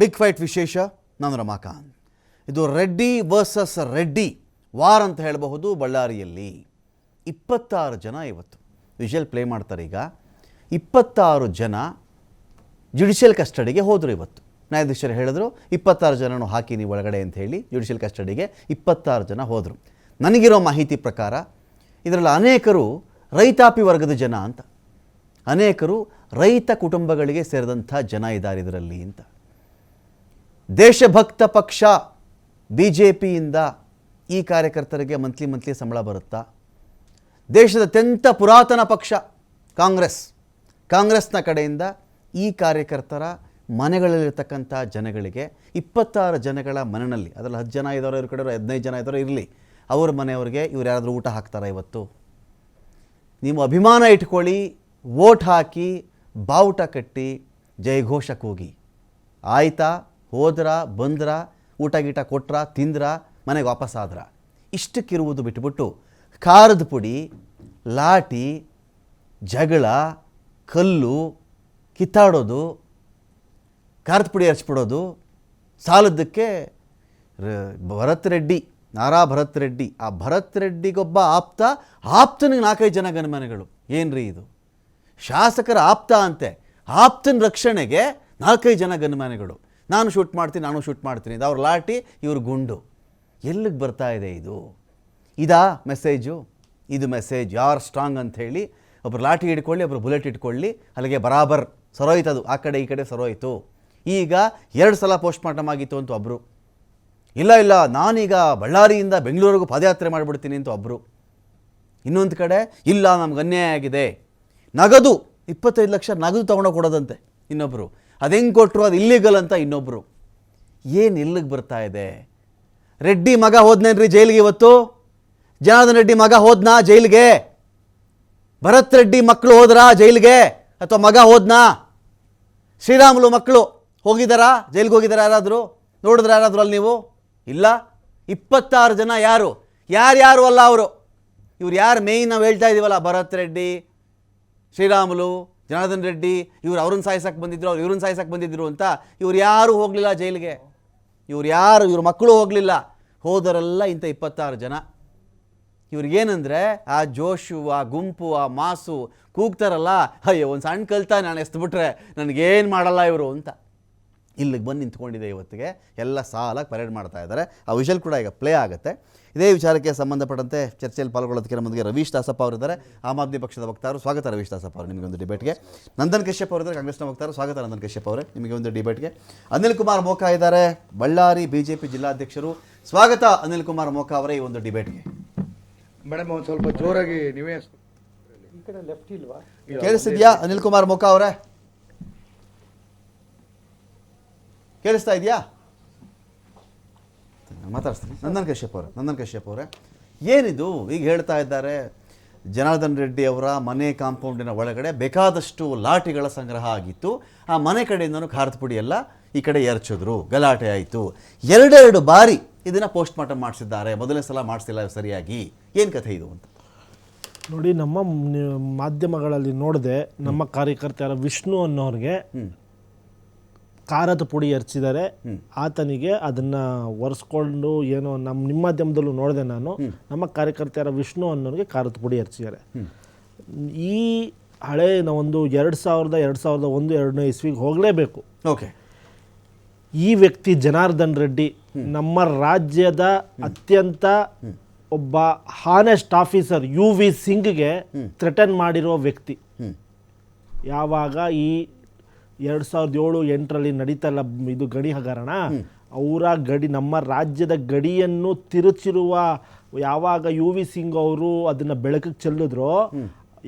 Big fight ವಿಶೇಷ ನಾನು ರಮಾಕಾಂತ್ ಇದು ರೆಡ್ಡಿ ವರ್ಸಸ್ ರೆಡ್ಡಿ ವಾರ್ ಅಂತ ಹೇಳಬಹುದು ಬಳ್ಳಾರಿಯಲ್ಲಿ. ಇಪ್ಪತ್ತಾರು ಜನ ಇವತ್ತು. ವಿಜುವಲ್ ಪ್ಲೇ ಮಾಡ್ತಾರೆ ಈಗ. ಇಪ್ಪತ್ತಾರು ಜನ ಜುಡಿಷಿಯಲ್ ಕಸ್ಟಡಿಗೆ ಹೋದರು ಇವತ್ತು. ನ್ಯಾಯಾಧೀಶರು ಹೇಳಿದ್ರು, ಇಪ್ಪತ್ತಾರು ಜನನು ಹಾಕಿ ನೀವು ಒಳಗಡೆ ಅಂತ ಹೇಳಿ ಜುಡಿಷಿಯಲ್ ಕಸ್ಟಡಿಗೆ ಇಪ್ಪತ್ತಾರು ಜನ ಹೋದರು. ನನಗಿರೋ ಮಾಹಿತಿ ಪ್ರಕಾರ ಇದರಲ್ಲಿ ಅನೇಕರು ರೈತಾಪಿ ವರ್ಗದ ಜನ ಅಂತ. ಅನೇಕರು ರೈತ ಕುಟುಂಬಗಳಿಗೆ ಸೇರಿದಂಥ ಜನ ಇದ್ದಾರೆ ಇದರಲ್ಲಿ ಅಂತ. ದೇಶಭಕ್ತ ಪಕ್ಷ ಬಿ ಜೆ ಪಿಯಿಂದ ಈ ಕಾರ್ಯಕರ್ತರಿಗೆ ಮಂತ್ಲಿ ಮಂತ್ಲಿ ಸಂಬಳ ಬರುತ್ತಾ? ದೇಶದ ಅತ್ಯಂತ ಪುರಾತನ ಪಕ್ಷ, ಕಾಂಗ್ರೆಸ್. ಕಾಂಗ್ರೆಸ್ನ ಕಡೆಯಿಂದ ಈ ಕಾರ್ಯಕರ್ತರ ಮನೆಗಳಲ್ಲಿರ್ತಕ್ಕಂಥ ಜನಗಳಿಗೆ, ಇಪ್ಪತ್ತಾರು ಜನಗಳ ಮನೆಯಲ್ಲಿ, ಅದರಲ್ಲಿ ಹತ್ತು ಜನ ಇದ್ದವರು ಇವ್ರ ಕಡೆ ಹದಿನೈದು ಜನ ಇದ್ದವರು ಇರಲಿ, ಅವ್ರ ಮನೆಯವ್ರಿಗೆ ಇವ್ರು ಯಾರಾದರೂ ಊಟ ಹಾಕ್ತಾರೆ ಇವತ್ತು? ನೀವು ಅಭಿಮಾನ ಇಟ್ಕೊಳ್ಳಿ, ವೋಟ್ ಹಾಕಿ, ಬಾವುಟ ಕಟ್ಟಿ ಜಯಘೋಷ ಕೂಗಿ ಆಯ್ತಾ? ಹೋದ್ರ, ಬಂದ್ರ, ಊಟ ಗೀಟ ಕೊಟ್ರ, ತಿಂದ್ರ, ಮನೆಗೆ ವಾಪಸ್ ಆದ್ರ? ಇಷ್ಟಕ್ಕಿರುವುದು ಬಿಟ್ಬಿಟ್ಟು ಖಾರದ ಪುಡಿ, ಲಾಟಿ, ಜಗಳ, ಕಲ್ಲು, ಕಿತ್ತಾಡೋದು, ಖಾರದ ಪುಡಿ ಹಚ್ಬಿಡೋದು ಸಾಲದಕ್ಕೆ ಭರತ್ ರೆಡ್ಡಿ, ನಾರಾ ಭರತ್ ರೆಡ್ಡಿ. ಆ ಭರತ್ ರೆಡ್ಡಿಗೊಬ್ಬ ಆಪ್ತ, ಆಪ್ತನಿಗೆ ನಾಲ್ಕೈದು ಜನ ಗಣಮನೆಗಳು. ಏನ್ರಿ ಇದು? ಶಾಸಕರ ಆಪ್ತ ಅಂತೆ. ಆಪ್ತನ ರಕ್ಷಣೆಗೆ ನಾಲ್ಕೈದು ಜನ ಗನ್ಮನೆಗಳು ನಾನು ಶೂಟ್ ಮಾಡ್ತೀನಿ, ನಾನು ಶೂಟ್ ಮಾಡ್ತೀನಿ. ಇದು ಅವ್ರ ಲಾಟಿ ಇವ್ರ ಗುಂಡು. ಎಲ್ಲಿಗೆ ಬರ್ತಾ ಇದೆ ಇದು? ಇದಾ ಮೆಸೇಜು? ಇದು ಮೆಸೇಜ್. ಯಾರು ಸ್ಟ್ರಾಂಗ್ ಅಂತ ಹೇಳಿ ಒಬ್ರು ಲಾಠಿ ಹಿಡ್ಕೊಳ್ಳಿ, ಒಬ್ರು ಬುಲೆಟ್ ಇಟ್ಕೊಳ್ಳಿ ಅಲ್ಲಿಗೆ ಬರಾಬರ್. ಸರೋಯ್ತು ಅದು ಆ ಕಡೆ, ಈ ಕಡೆ ಸರೋಯ್ತು. ಈಗ ಎರಡು ಸಲ ಪೋಸ್ಟ್ ಮಾರ್ಟಮ್ ಆಗಿತ್ತು ಅಂತ ಒಬ್ಬರು ಇಲ್ಲ ಇಲ್ಲ, ನಾನೀಗ ಬಳ್ಳಾರಿಯಿಂದ ಬೆಂಗಳೂರಿಗೂ ಪಾದಯಾತ್ರೆ ಮಾಡಿಬಿಡ್ತೀನಿ ಅಂತ ಒಬ್ಬರು ಇನ್ನೊಂದು ಕಡೆ, ಇಲ್ಲ, ನಮ್ಗೆ ಅನ್ಯಾಯ ಆಗಿದೆ. ನಗದು, ಇಪ್ಪತ್ತೈದು ಲಕ್ಷ ನಗದು ತೊಗೊಂಡೋಗಿ ಕೊಡೋದಂತೆ ಇನ್ನೊಬ್ಬರು ಅದು ಹೆಂಗೆ ಕೊಟ್ಟರು ಅದು ಇಲ್ಲಿಗಲ್ ಅಂತ ಇನ್ನೊಬ್ಬರು ಏನು ಇಲ್ಲಿಗೆ ಬರ್ತಾ ಇದೆ? ರೆಡ್ಡಿ ಮಗ ಹೋದ್ನೇನ್ರಿ ಜೈಲಿಗೆ ಇವತ್ತು? ಜನಾರ್ದನ್ ರೆಡ್ಡಿ ಮಗ ಹೋದ್ನಾ ಜೈಲಿಗೆ? ಭರತ್ ರೆಡ್ಡಿ ಮಕ್ಕಳು ಹೋದ್ರಾ ಜೈಲಿಗೆ? ಅಥವಾ ಮಗ ಹೋದ್ನಾ? ಶ್ರೀರಾಮುಲು ಮಕ್ಕಳು ಹೋಗಿದ್ದಾರಾ ಜೈಲಿಗೆ ಹೋಗಿದ್ದಾರಾ ಯಾರಾದರೂ? ನೋಡಿದ್ರೆ ಯಾರಾದರೂ ಅಲ್ಲಿ ನೀವು? ಇಲ್ಲ? ಇಪ್ಪತ್ತಾರು ಜನ ಯಾರು? ಯಾರ್ಯಾರು ಅಲ್ಲ ಅವರು? ಇವ್ರು ಯಾರು ಮೇಯ್ನ್ ನಾವು ಹೇಳ್ತಾ ಇದ್ದೀವಲ್ಲ ಭರತ್ ರೆಡ್ಡಿ, ಶ್ರೀರಾಮುಲು ಜನಾರ್ದನ್ ರೆಡ್ಡಿ, ಇವ್ರು ಅವ್ರನ್ನ ಸಾಯಿಸಕ್ಕೆ ಬಂದಿದ್ರು, ಅವ್ರು ಇವ್ರನ್ನ ಸಾಯಿಸಕ್ಕೆ ಬಂದಿದ್ರು ಅಂತ ಇವ್ರು ಯಾರೂ ಹೋಗಲಿಲ್ಲ ಜೈಲಿಗೆ. ಇವ್ರು ಯಾರು, ಇವ್ರ ಮಕ್ಕಳು ಹೋಗಲಿಲ್ಲ. ಹೋದರೆಲ್ಲ ಇಂಥ ಇಪ್ಪತ್ತಾರು ಜನ. ಇವ್ರಿಗೇನಂದರೆ ಆ ಜೋಶು, ಆ ಗುಂಪು, ಆ ಮಾಸು ಕೂಗ್ತಾರಲ್ಲ, ಅಯ್ಯೋ, ಒಂದು ಸಣ್ಣ ಕಲ್ತ ನಾನು ಎಸ್ತ್ಬಿಟ್ರೆ ನನಗೇನು ಮಾಡಲ್ಲ ಇವರು ಅಂತ. ಇಲ್ಲಿಗೆ ಬಂದು ನಿಂತ್ಕೊಂಡಿದೆ ಇವತ್ತಿಗೆ. ಎಲ್ಲ ಸಾಲಾಗಿ ಪರೇಡ್ ಮಾಡ್ತಾ ಇದ್ದಾರೆ. ಆ ವಿಷಲ್ ಕೂಡ ಈಗ ಪ್ಲೇ ಆಗುತ್ತೆ. ಇದೇ ವಿಚಾರಕ್ಕೆ ಸಂಬಂಧಪಟ್ಟಂತೆ ಚರ್ಚೆಯಲ್ಲಿ ಪಾಲ್ಗೊಳ್ಳೋದಕ್ಕೆ ನಮ್ಮೊಂದಿಗೆ ರವೀಶ್ ದಾಸಪ್ಪ ಅವರಿದ್ದಾರೆ. ಆಮ್ ಆದ್ಮಿ ಪಕ್ಷದ ವಕ್ತಾರರು ಸ್ವಾಗತ ರವೀಶ್ ದಾಸಪ್ಪ ಅವರು ನಿಮಗೆ ಒಂದು ಡಿಬೇಟ್ಗೆ ನಂದನ್ ಕಶ್ಯಪ್ ಅವರಿದ್ದಾರೆ ಕಾಂಗ್ರೆಸ್ನ ವಕ್ತಾರರು ಸ್ವಾಗತ ನಂದನ್ ಕಶ್ಯಪ್ ಅವರೇ ನಿಮಗೆ ಒಂದು ಡಿಬೇಟ್ಗೆ ಅನಿಲ್ ಕುಮಾರ್ ಮೋಕಾ ಇದ್ದಾರೆ ಬಳ್ಳಾರಿ ಬಿ ಜೆ ಪಿ ಜಿಲ್ಲಾಧ್ಯಕ್ಷರು. ಸ್ವಾಗತ ಅನಿಲ್ ಕುಮಾರ್ ಮೋಕಾ ಅವರೇ ಈ ಒಂದು ಡಿಬೇಟ್ಗೆ ಮೇಡಮ್ ಒಂದು ಸ್ವಲ್ಪ ಜೋರಾಗಿ ನೀವೇ ಕೇಳಿಸಿದ್ಯಾ ಅನಿಲ್ ಕುಮಾರ್ ಮೋಕಾ ಅವರೇ? ಕೇಳಿಸ್ತಾ ಇದೆಯಾ? ಮಾತಾಡ್ತೀನಿ ನಂದನ್ ಕಶ್ಯಪ್ ಅವರೇ ನಂದನ್ ಕಶ್ಯಪ್ ಅವರೇ. ಏನಿದು? ಈಗ ಹೇಳ್ತಾ ಇದ್ದಾರೆ ಜನಾರ್ದನ್ ರೆಡ್ಡಿ ಅವರ ಮನೆ ಕಾಂಪೌಂಡಿನ ಒಳಗಡೆ ಬೇಕಾದಷ್ಟು ಲಾಠಿಗಳ ಸಂಗ್ರಹ ಆಗಿತ್ತು. ಆ ಮನೆ ಕಡೆಯಿಂದನೂ ಖಾರದ ಪುಡಿ ಎಲ್ಲ ಈ ಕಡೆ ಎರಚಿದ್ರು. ಗಲಾಟೆ ಆಯಿತು. ಎರಡೆರಡು ಬಾರಿ ಇದನ್ನು ಪೋಸ್ಟ್ ಮಾರ್ಟಮ್ ಮಾಡಿಸಿದ್ದಾರೆ. ಮೊದಲನೇ ಸಲ ಮಾಡಿಸಿಲ್ಲ ಸರಿಯಾಗಿ. ಏನು ಕಥೆ ಇದು ಅಂತ? ನೋಡಿ ನಮ್ಮ ಮಾಧ್ಯಮಗಳಲ್ಲಿ ನೋಡಿದೆ ನಮ್ಮ ಕಾರ್ಯಕರ್ತರ ವಿಷ್ಣು ಅನ್ನೋರಿಗೆ ಖಾರದ ಪುಡಿ ಎರಚಿದ್ದಾರೆ ಆತನಿಗೆ ಅದನ್ನ ಒರೆಸ್ಕೊಂಡು ಏನೋ ನಮ್ಮ ನಿಮ್ಮ ಮಾಧ್ಯಮದಲ್ಲೂ ನೋಡಿದೆ ನಾನು. ನಮ್ಮ ಕಾರ್ಯಕರ್ತೆಯರ ವಿಷ್ಣು ಅನ್ನೋರಿಗೆ ಖಾರದ ಪುಡಿ ಎರಚಿದ್ದಾರೆ ಈ ಹಳೆ ಒಂದು ಎರಡು ಸಾವಿರದ ಎರಡು ಸಾವಿರದ ಒಂದು ಎರಡನೇ ಇಸ್ವಿಗೆ ಹೋಗಲೇಬೇಕು. ಓಕೆ. ಈ ವ್ಯಕ್ತಿ ಜನಾರ್ದನ್ ರೆಡ್ಡಿ ನಮ್ಮ ರಾಜ್ಯದ ಅತ್ಯಂತ ಒಬ್ಬ ಹಾನೆಸ್ಟ್ ಆಫೀಸರ್ ಯು ವಿ ಸಿಂಗ್ಗೆ ಥ್ರೆಟನ್ ಮಾಡಿರೋ ವ್ಯಕ್ತಿ. ಯಾವಾಗ ಈ ಎರಡು ಸಾವಿರದ ಏಳು ಎಂಟರಲ್ಲಿ ನಡೀತಲ್ಲ ಇದು ಗಣಿ ಹಗರಣ ಅವರ ಗಡಿ, ನಮ್ಮ ರಾಜ್ಯದ ಗಡಿಯನ್ನು ತಿರುಚಿರುವ ಯಾವಾಗ ಯು ವಿ ಸಿಂಗ್ ಅವರು ಅದನ್ನು ಬೆಳಕಿಗೆ ಚೆಲ್ಲಿದ್ರು,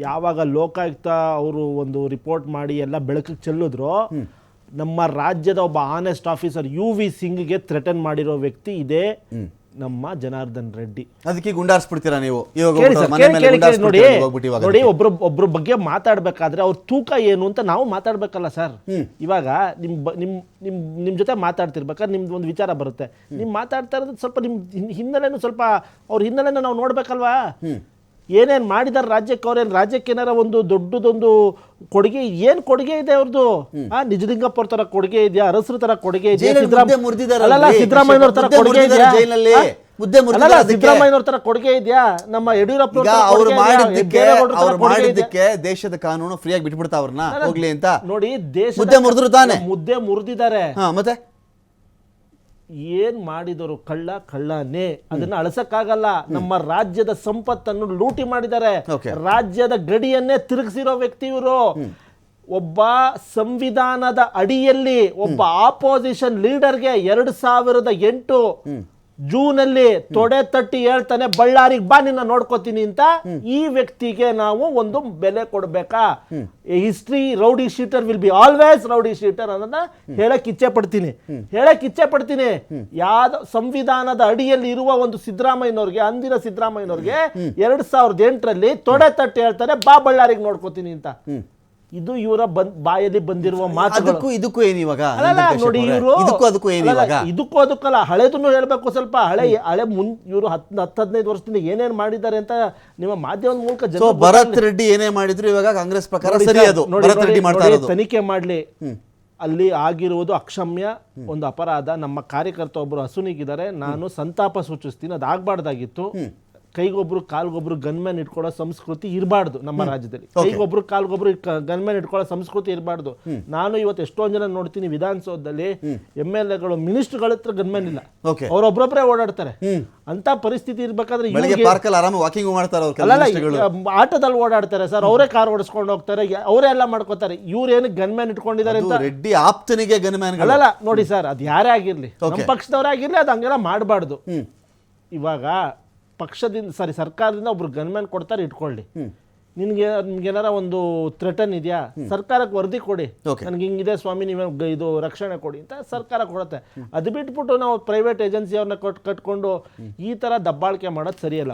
ಯಾವಾಗ ಲೋಕಾಯುಕ್ತ ಅವರು ಒಂದು ರಿಪೋರ್ಟ್ ಮಾಡಿ ಎಲ್ಲ ಬೆಳಕಿಗೆ ಚೆಲ್ಲಿದ್ರು, ನಮ್ಮ ರಾಜ್ಯದ ಒಬ್ಬ ಆನೆಸ್ಟ್ ಆಫೀಸರ್ ಯು ವಿ ಸಿಂಗ್ಗೆ ಥ್ರೆಟನ್ ಮಾಡಿರೋ ವ್ಯಕ್ತಿ ಇದೇ. ನಮ್ಮ ಜನಾರ್ದನ್ ರೆಡ್ಡಿ. ಅದಕ್ಕೆ ಗುಂಡಾರಿಸ್ಬಿಡ್ತೀರಾ ನೀವು? ಇವಾಗ ಕೇಳಿ ಒಬ್ರು ಸರ್, ಕೇಳಿ, ಮೇಲೆ ಕೇಳಿ, ಕೇಳಿ, ನೋಡಿ ಇವಾಗ ನೋಡಿ. ಒಬ್ರು ಒಬ್ರ ಬಗ್ಗೆ ಮಾತಾಡ್ಬೇಕಾದ್ರೆ ಅವ್ರ ತೂಕ ಏನು ಅಂತ ನಾವು ಮಾತಾಡ್ಬೇಕಲ್ಲ ಸರ್. ಇವಾಗ ನಿಮ್ ಬ- ನಿಮ್ ನಿಮ್ ನಿಮ್ ಜೊತೆ ಮಾತಾಡ್ತಿರ್ಬೇಕಾದ್ರೆ ನಿಮ್ದು ಒಂದು ವಿಚಾರ ಬರುತ್ತೆ. ನಿಮ್ ಮಾತಾಡ್ತಾ ಇರೋದು ಸ್ವಲ್ಪ ನಿಮ್ ಹಿನ್- ಹಿನ್ನೆಲೆನೂ ಸ್ವಲ್ಪ ಅವ್ರ ಹಿನ್ನೆಲೆನ ನಾವು ನೋಡ್ಬೇಕಲ್ವಾ? ಏನೇನು ಮಾಡಿದಾರೆ ರಾಜ್ಯಕ್ಕೆ ಅವ್ರೇನು ರಾಜ್ಯಕ್ಕೆ ಏನಾರ ಒಂದು ದೊಡ್ಡದೊಂದು ಕೊಡುಗೆ ಏನು ಕೊಡುಗೆ ಇದೆ ಅವ್ರದ್ದು ಆ ನಿಜಲಿಂಗಪ್ಪ ತರ ಕೊಡುಗೆ ಇದೆಯಾ? ಅರಸರ ತರ ಕೊಡುಗೆ ಇದೆಯಾ? ಜೈಲಲ್ಲಿ ಸಿದ್ದರಾಮ- ಮುದ್ದೆ ತರ ಕೊಡುಗೆ ಇದೆಯಾ? ತರ ಕೊಡುಗೆ ಇದೆಯಾ? ನಮ್ಮ ಯಡಿಯೂರಪ್ಪ ಅವರು ಮಾಡಿದ್ದಕ್ಕೆ ಅವ್ರು ಮಾಡಿದ್ದಕ್ಕೆ ದೇಶದ ಕಾನೂನು ಫ್ರೀಯಾಗಿ ಬಿಟ್ಬಿಡ್ತಾ ಅವ್ರನ್ನ? ಹೋಗ್ಲಿ ಅಂತ. ನೋಡಿ ದೇಶ ಮುದ್ದೆ ಮುರಿದ್ರು ತಾನೆ. ಮುದ್ದೆ ಮುರಿದಿದ್ದಾರೆ. ಮತ್ತೆ? ಏನ್ ಮಾಡಿದರು ಕಳ್ಳ ಕಳ್ಳನೇ. ಅದನ್ನ ಅಳಸಕ್ಕಾಗಲ್ಲ. ನಮ್ಮ ರಾಜ್ಯದ ಸಂಪತ್ತನ್ನು ಲೂಟಿ ಮಾಡಿದ್ದಾರೆ. ರಾಜ್ಯದ ಗಡಿಯನ್ನೇ ತಿರುಗಿಸಿರೋ ವ್ಯಕ್ತಿ ಇವರು. ಒಬ್ಬ ಸಂವಿಧಾನದ ಅಡಿಯಲ್ಲಿ ಒಬ್ಬ ಆಪೋಸಿಷನ್ ಲೀಡರ್ಗೆ ಎರಡು ಸಾವಿರದ ಎಂಟು ಜೂನ್ ಅಲ್ಲಿ ತೊಡೆ ತಟ್ಟಿ ಹೇಳ್ತಾನೆ ಬಳ್ಳಾರಿಗೆ ಬಾ ನಿನ್ನ ನೋಡ್ಕೋತೀನಿ ಅಂತ ಈ ವ್ಯಕ್ತಿಗೆ ನಾವು ಒಂದು ಬೆಲೆ ಕೊಡ್ಬೇಕಾ? History rowdy sheeter will be always rowdy sheeter ಅನ್ನೋದನ್ನ ಹೇಳಕ್ ಇಚ್ಛೆ ಪಡ್ತೀನಿ. ಹೇಳಕ್ ಇಚ್ಛೆ ಪಡ್ತೀನಿ. ಯಾವ್ದು ಸಂವಿಧಾನದ ಅಡಿಯಲ್ಲಿ ಇರುವ ಒಂದು ಸಿದ್ದರಾಮಯ್ಯನವ್ರಿಗೆ ಅಂದಿನ ಸಿದ್ದರಾಮಯ್ಯನವ್ರಿಗೆ ಎರಡ್ ಸಾವಿರದ ಎಂಟರಲ್ಲಿ ತೊಡೆ ತಟ್ಟಿ ಹೇಳ್ತಾನೆ ಬಾ ಬಳ್ಳಾರಿಗೆ ನೋಡ್ಕೋತೀನಿ ಅಂತ. ಇದು ಇವರ ಬಂದ್ ಬಾಯಲ್ಲಿ ಬಂದಿರುವ ಮಾತು ಅದಕ್ಕೂ ಇದಕ್ಕೂ ಏನು ಇವಾಗ ಅಲ್ಲಲ್ಲ ಅನಂತ ಕಶ್ಯಪ್ ನೋಡಿ ಅವ್ರೆ? ಇವರು ಇದಕ್ಕೂ ಅದಕ್ಕೂ ಏನು ಇವಾಗ? ಇದಕ್ಕೂ ಅದಕ್ಕಲ್ಲ. ಹಳೆದನ್ನು ಹೇಳ್ಬೇಕು ಸ್ವಲ್ಪ. ಹಳೆ ಹಳೆ ಮುನ್ ಇವರು ಹತ್ತು ಹತ್ತು ಹದಿನೈದು ವರ್ಷದಿಂದ ಏನೇನ್ ಮಾಡಿದ್ದಾರೆ ಅಂತ ನಿಮ್ಮ ಮಾಧ್ಯಮದ ಮೂಲಕ ಸೊ ಭರತ್ ರೆಡ್ಡಿ ಏನೇ ಮಾಡಿದ್ರು ಇವಾಗ ಕಾಂಗ್ರೆಸ್ ಪ್ರಕಾರ ನೋಡಿ ಸರಿ ಸರ್, ಅದು. ನೋಡಿ, ಭರತ್ ನೋಡಿ, ರೆಡ್ಡಿ ಮಾಡ್ತಾ ನೋಡಿ, ಇರೋದು. ತನಿಖೆ ಮಾಡ್ಲಿ. ಅಲ್ಲಿ ಆಗಿರುವುದು ಅಕ್ಷಮ್ಯ ಒಂದು ಅಪರಾಧ. ನಮ್ಮ ಕಾರ್ಯಕರ್ತ ಒಬ್ಬರು ಹಸುನಿಗಿದ್ದಾರೆ ನಾನು ಸಂತಾಪ ಸೂಚಿಸ್ತೀನಿ. ಅದು ಆಗ್ಬಾರ್ದಾಗಿತ್ತು ಕೈಗೊಬ್ರು ಕಾಲ್ಗೊಬ್ರು ಗನ್ಮ್ಯಾನ್ ಇಟ್ಕೊಳ್ಳೋ ಸಂಸ್ಕೃತಿ ಇರಬಾರ್ದು ನಮ್ಮ ರಾಜ್ಯದಲ್ಲಿ. ಕೈಗೊಬ್ರು ಕಾಲ್ಗೊಬ್ರು ಗನ್ಮ್ಯಾನ್ ಇಟ್ಕೊಳ್ಳೋ ಸಂಸ್ಕೃತಿ ಇರಬಾರ್ದು. ನಾನು ಇವತ್ತು ಎಷ್ಟೊಂದು ಜನ ನೋಡ್ತೀನಿ ವಿಧಾನಸೌಧದಲ್ಲಿ ಎಂ ಎಲ್ ಎಗಳು ಮಿನಿಸ್ಟರ್ಗಳ ಹತ್ರ ಗನ್ಮ್ಯಾನ್ ಇಲ್ಲ. ಅವ್ರೊಬ್ರೊಬ್ರೆ ಓಡಾಡ್ತಾರೆ. ಅಂತ ಪರಿಸ್ಥಿತಿ ಇರ್ಬೇಕಾದ್ರೆ ಆಟದಲ್ಲಿ ಓಡಾಡ್ತಾರೆ ಸರ್. ಅವರೇ ಕಾರ್ ಓಡಿಸ್ಕೊಂಡು ಹೋಗ್ತಾರೆ. ಅವರೇ ಎಲ್ಲ ಮಾಡ್ಕೋತಾರೆ. ಇವ್ರೇನು ಗನ್ಮ್ಯಾನ್ ಇಟ್ಕೊಂಡಿದ್ದಾರೆ ಅಂತ ರೆಡ್ಡಿ ಆಪ್ತನಿಗೆ ಗನ್ಮ್ಯಾನ್ ಅಲ್ಲ ನೋಡಿ ಸರ್ ಅದು ಯಾರೇ ಆಗಿರ್ಲಿ. ನಮ್ಮ. ಪಕ್ಷದವರೇ ಆಗಿರ್ಲಿ ಅದು ಹಂಗೆಲ್ಲ ಮಾಡಬಾರ್ದು ಇವಾಗ ಪಕ್ಷದಿಂದ ಸಾರಿ ಸರ್ಕಾರದಿಂದ ಒಬ್ರು ಗನ್ಮ್ಯಾನ್ ಕೊಡ್ತಾರೆ ಇಟ್ಕೊಳ್ಳಿ. ನಿನ್ಗೆ ನಿಮ್ಗೇನಾರ ಒಂದು ಥ್ರೆಟನ್ ಇದೆಯಾ? ಸರ್ಕಾರಕ್ಕೆ ವರದಿ ಕೊಡಿ. ನನಗೆ ಹಿಂಗಿದೆ ಸ್ವಾಮಿ ನೀವೇ ಇದು ರಕ್ಷಣೆ ಕೊಡಿ ಅಂತ ಸರ್ಕಾರ ಕೊಡುತ್ತೆ. ಅದು ಬಿಟ್ಬಿಟ್ಟು ನಾವು ಪ್ರೈವೇಟ್ ಏಜೆನ್ಸಿಯವ್ರನ್ನ ಕೊಟ್ಟು ಕಟ್ಕೊಂಡು ಈ ತರ ದಬ್ಬಾಳಿಕೆ ಮಾಡೋದು ಸರಿಯಲ್ಲ.